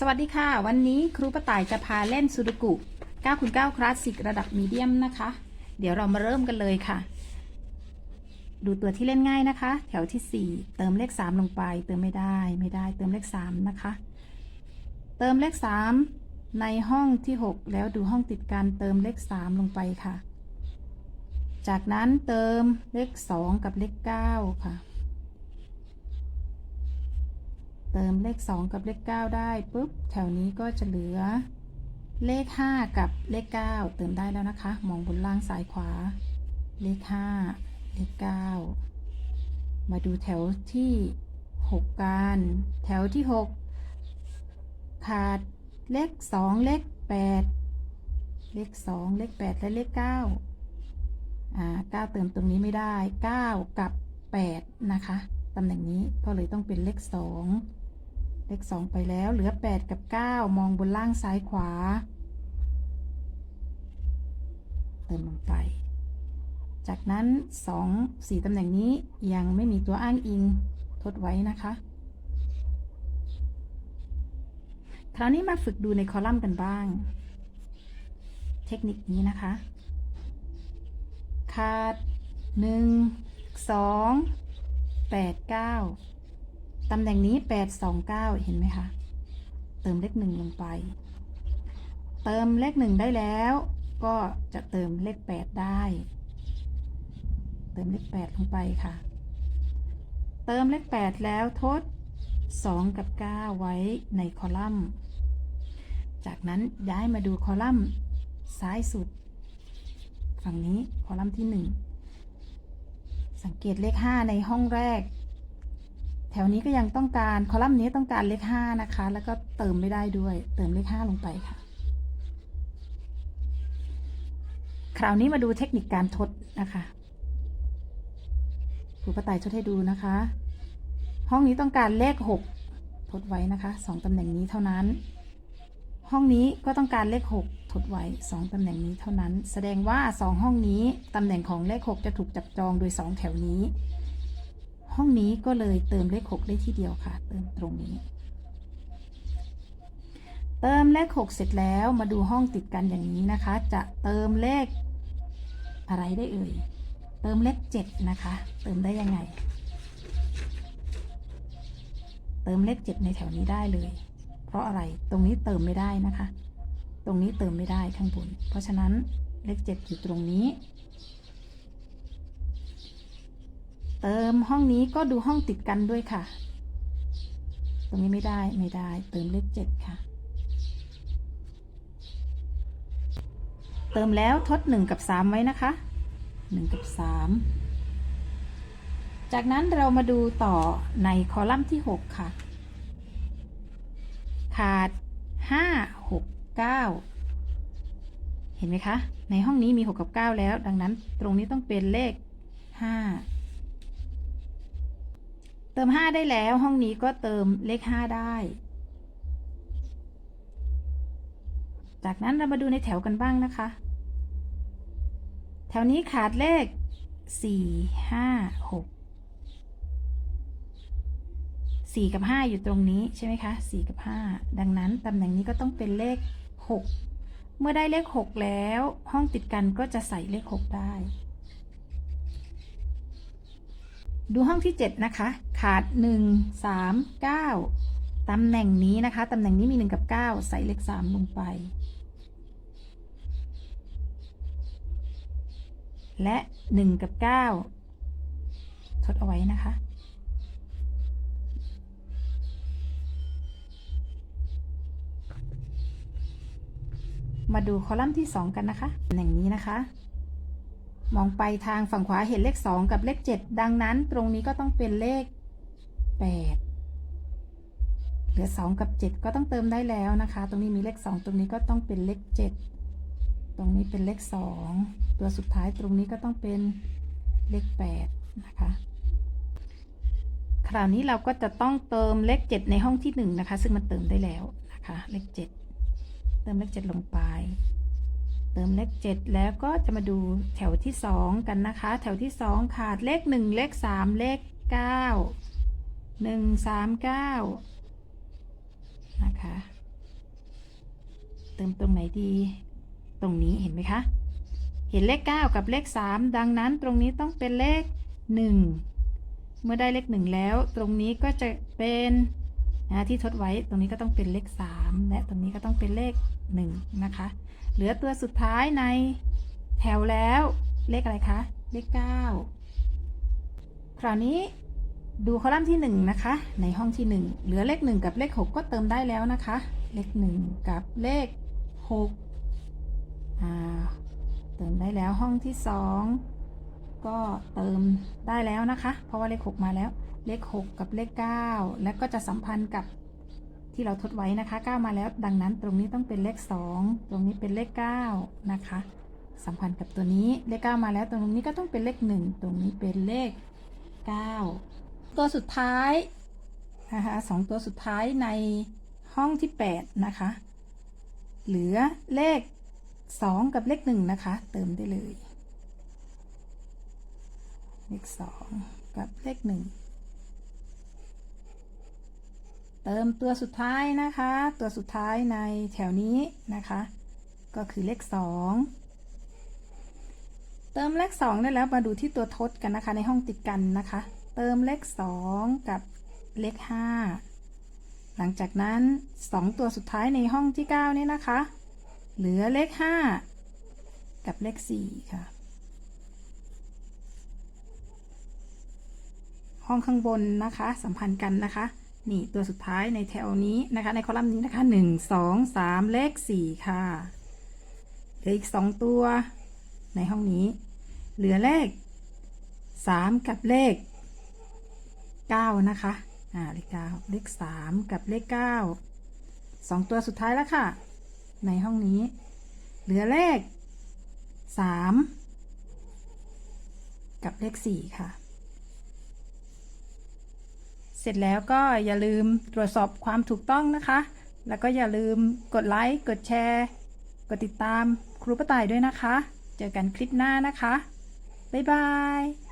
สวัสดีค่ะ วันนี้ครูประต่ายจะพาเล่นซูด o กุ9คูณ9คลาสสิกระดับมีเดียมนะคะ เดี๋ยวเรามาเริ่มกันเลยค่ะ ดูตัวที่เล่นง่ายนะคะ แถวที่ 4 เติมเลข 3 ลงไป เติมไม่ได้ไม่ได้ เติมเลข 3 นะคะ เติมเลข 3 ในห้องที่ 6 แล้วดูห้องติดกันเติมเลข 3 ลงไปค่ะ จากนั้นเติมเลข 2 กับเลข 9 ค่ะ เติมเลข 2 กับเลข 9 ได้ปุ๊บแถวนี้ก็จะเหลือ เลข 5 กับเลข 9 เติมได้แล้วนะคะ มองบนล่างซ้ายขวา เลข 5 เลข 9 มาดูแถวที่ 6 กัน แถวที่ 6 ขาดเลข 2 เลข 8 เลข 2 เลข 8 และเลข 9 อ่า 9 เติมตรงนี้ไม่ได้ 9 กับ 8 นะคะตำแหน่งนี้ก็เลยต้องเป็นเลข 2 เลข2ไปแล้วเหลือ8กับ9มองบนล่างซ้ายขวา เติมลงไป จากนั้น2 4ตำแหน่งนี้ยังไม่มีตัวอ้างอิงทดไว้นะคะ คราวนี้มาฝึกดูในคอลัมน์กันบ้าง เทคนิคนี้นะคะ ขาด1 2 8 9 ตำแหน่งนี้ 8 2 9 เห็นไหมคะ เติมเลข1ลงไป เติมเลข1ได้แล้ว ก็จะเติมเลข 8 ได้ เติมเลข 8 ลงไปค่ะ เติมเลข 8 แล้วทด 2 กับ 9 ไว้ในคอลัมน์ จากนั้นย้ายมาดูคอลัมน์ซ้ายสุด ฝั่งนี้คอลัมน์ที่ 1 สังเกตเลข 5 ในห้องแรก แถวนี้ก็ยังต้องการคอลัมน์นี้ต้องการเลข5นะคะ แล้วก็เติมไม่ได้ด้วย เติมเลข5ลงไปค่ะ คราวนี้มาดูเทคนิคการทดนะคะครูป้าต่ายทดให้ดูนะคะ ห้องนี้ต้องการเลข6ทดไว้นะคะ2ตำแหน่งนี้เท่านั้น ห้องนี้ก็ต้องการเลข6ทดไว้2ตำแหน่งนี้เท่านั้น แสดงว่า2ห้องนี้ตำแหน่งของเลข6จะถูกจับจองโดย2แถวนี้ ห้องนี้ก็เลยเติมเลข6ได้ที่เดียวค่ะ เติมตรงนี้ เติมเลข6เสร็จแล้วมาดูห้องติดกันอย่างนี้นะคะ จะเติมเลขอะไรได้เอ่ย เติมเลข7นะคะ เติมได้ยังไง เติมเลข7ในแถวนี้ได้เลย เพราะอะไร ตรงนี้เติมไม่ได้นะคะ ตรงนี้เติมไม่ได้ข้างบน เพราะฉะนั้นเลข7อยู่ตรงนี้ เติมห้องนี้ก็ดูห้องติดกันด้วยค่ะ ตรงนี้ไม่ได้ไม่ได้ เติมเลข7ค่ะ เติมแล้วทด1กับ3ไว้นะคะ1กับ3จากนั้นเรามาดูต่อในคอลัมน์ที่ 6 ค่ะ ขาด 5 6 9 เห็นไหมคะ ในห้องนี้มี 6 กับ 9 แล้ว ดังนั้นตรงนี้ต้องเป็นเลข 5 เติม 5 ได้แล้วห้องนี้ก็เติมเลข 5 ได้ จากนั้นเรามาดูในแถวกันบ้างนะคะ แถวนี้ขาดเลข 4 5 6 4 กับ 5 อยู่ตรงนี้ใช่ไหมคะ 4 กับ 5 ดังนั้นตำแหน่งนี้ก็ต้องเป็นเลข 6 เมื่อได้เลข 6 แล้ว ห้องติดกันก็จะใส่เลข 6 ได้ ดูห้องที่ 7 นะคะ ขาด 1 3 9 ตำแหน่งนี้นะคะ ตำแหน่งนี้มี 1 กับ 9 ใส่เลข 3 ลงไป และ 1 กับ 9 ทดเอาไว้นะคะ มาดูคอลัมน์ที่ 2 กันนะคะ ตำแหน่งนี้นะคะ มองไปทางฝั่งขวาเห็นเลข 2 กับเลข 7 ดังนั้นตรงนี้ก็ต้องเป็นเลข 8 เหลือ 2 กับ 7 ก็ต้องเติมได้แล้วนะคะ ตรงนี้มีเลข 2 ตรงนี้ก็ต้องเป็นเลข 7 ตรงนี้เป็นเลข 2 ตัวสุดท้ายตรงนี้ก็ต้องเป็นเลข 8 นะคะ คราวนี้เราก็จะต้องเติมเลข 7 ในห้องที่ 1 นะคะ ซึ่งมันเติมได้แล้วนะคะ เลข 7 เติมเลข 7 ลงไป เติมเลข7แล้วก็จะมาดูแถวที่2กันนะคะ แถวที่2ขาดเลข1เลข3เลข9 1 3 9นะคะ เติมตรงไหนดี ตรงนี้เห็นไหมคะ เห็นเลข9กับเลข3ดังนั้นตรงนี้ต้องเป็นเลข1เมื่อได้เลข1แล้ว ตรงนี้ก็จะเป็น นะที่ทดไว้ตรงนี้ก็ต้องเป็นเลข 3 และตรงนี้ก็ต้องเป็นเลข 1 นะคะ เหลือตัวสุดท้ายในแถวแล้วเลขอะไรคะ เลข 9 คราวนี้ดูคอลัมน์ที่ 1 นะคะ ในห้องที่ 1 เหลือเลข 1 กับเลข 6 ก็เติมได้แล้วนะคะ เลข 1 กับเลข6อ่าเติมได้แล้วห้องที่ 2 ก็เติมได้แล้วนะคะ เพราะว่าเลข 6 มาแล้ว เลข 6 กับเลข 9 และก็จะสัมพันธ์กับที่เราทดไว้นะคะ 9 มาแล้ว ดังนั้นตรงนี้ต้องเป็นเลข 2 ตรงนี้เป็นเลข 9 นะคะ สัมพันธ์กับตัวนี้เลข 9 มาแล้ว ตรงนี้ก็ต้องเป็นเลข 1 ตรงนี้เป็นเลข 9 ตัวสุดท้ายนะคะสองตัวสุดท้ายในห้องที่ 8 นะคะ เหลือเลข 2 กับเลข 1 นะคะ เติมได้เลย เลข 2 กับเลข 1 เติมตัวสุดท้ายนะคะ ตัวสุดท้ายในแถวนี้นะคะ ก็คือเลข 2 เติมเลข 2 ได้แล้วมาดูที่ตัวทดกันนะคะ ในห้องติดกันนะคะ เติมเลข 2 กับเลข 5 หลังจากนั้น 2 ตัวสุดท้ายในห้องที่ 9 นี้นะคะ เหลือเลข 5 กับเลข 4 ค่ะ ห้องข้างบนนะคะ สัมพันธ์กันนะคะ นี่ตัวสุดท้ายในแถวนี้นะคะ ในคอลัมน์นี้นะคะ1 2 3เลข4ค่ะเหลืออีก2ตัว ในห้องนี้ เหลือเลข3กับเลข9นะคะอ่าเลข9เลข3กับเลข9 2ตัวสุดท้ายแล้วค่ะ ในห้องนี้ เหลือเลข3กับเลข4ค่ะ เสร็จแล้วก็อย่าลืมตรวจสอบความถูกต้องนะคะ แล้วก็อย่าลืมกดไลค์ กดแชร์ กดติดตามครูประต่ายด้วยนะคะ เจอกันคลิปหน้านะคะ บ๊ายบาย